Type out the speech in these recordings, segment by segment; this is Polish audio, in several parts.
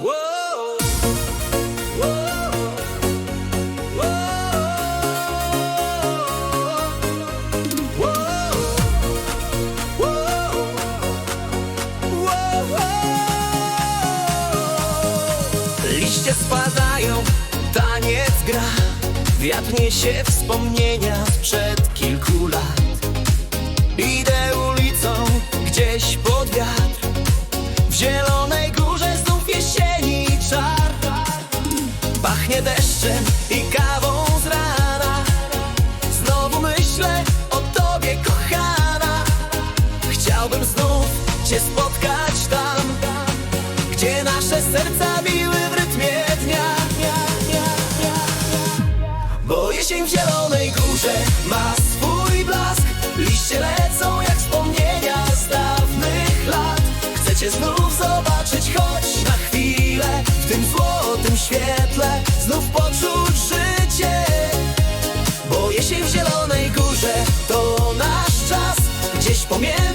Liście spadają, taniec gra. Wiatr niesie wspomnienia sprzed kilku lat. Idę i kawą z rana. Znowu myślę o tobie kochana. Chciałbym znów cię spotkać tam Gdzie nasze serca biły w rytmie dnia. Bo jesień w zielonej górze ma swój blask. Liście lecą jak wspomnienia z dawnych lat. Chcę cię znów zobaczyć choć na chwilę W tym złotym świetle. Znów poczuć Gdzieś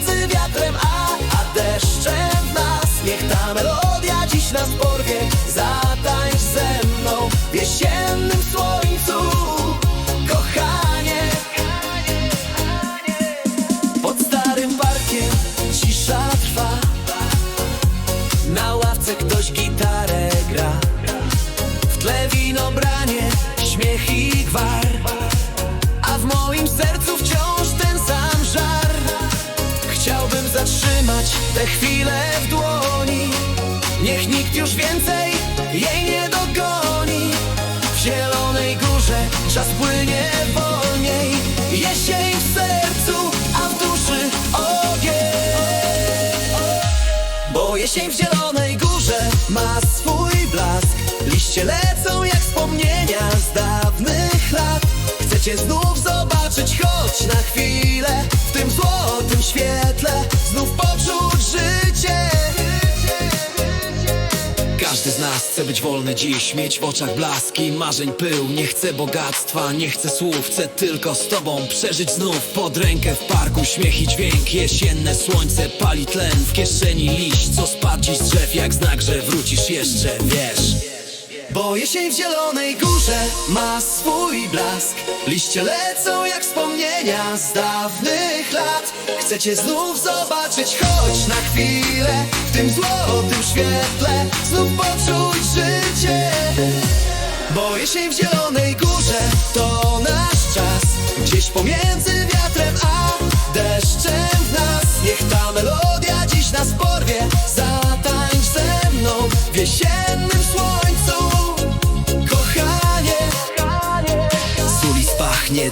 tę chwilę w dłoni. Niech nikt już więcej jej nie dogoni. W zielonej górze czas płynie wolniej. Jesień w sercu, a w duszy ogień. Bo jesień w zielonej górze ma swój blask. Liście lecą jak wspomnienia z dawnych lat. Chcę cię znów zobaczyć choć na chwilę W tym złotym świetle nas. Chce być wolny dziś Mieć w oczach blaski, marzeń pył Nie chcę bogactwa, nie chcę słów. Chcę tylko z tobą przeżyć znów. Pod rękę w parku, śmiech i dźwięk. Jesienne słońce pali tlen. W kieszeni liść, co spadł dziś z drzew. Jak znak, że wrócisz jeszcze, wiesz bo jesień w zielonej górze ma swój blask. Liście lecą jak wspomnienia z dawnych lat. Chcę cię znów zobaczyć, choć na chwilę W tym złotym świetle znów poczuć życie. Bo jesień w zielonej górze to nasz czas. Gdzieś pomiędzy wiatrem a deszczem w nas. Niech ta melodia dziś nas porwie Zatańcz ze mną w jesiennym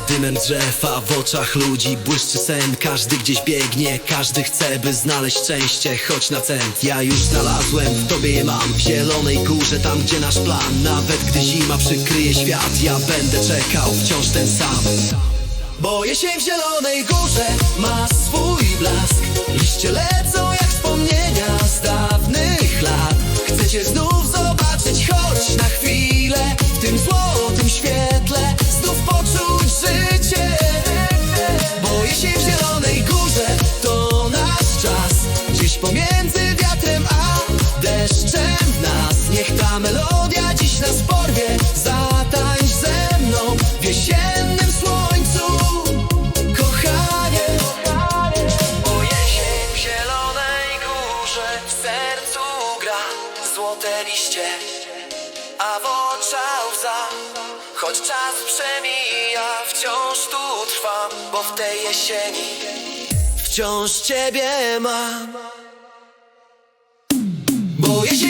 dymem drzew, a w oczach ludzi błyszczy sen. Każdy gdzieś biegnie, każdy chce, by znaleźć szczęście Choć na cent, ja już znalazłem, w tobie je mam W zielonej górze, tam gdzie nasz plan. Nawet gdy zima przykryje świat, ja będę czekał wciąż ten sam. Bo jesień w zielonej górze ma swój blask. Liście lecą liście A w oczach łza. Choć czas przemija Wciąż tu trwam Bo w tej jesieni Wciąż ciebie mam. Bo jesień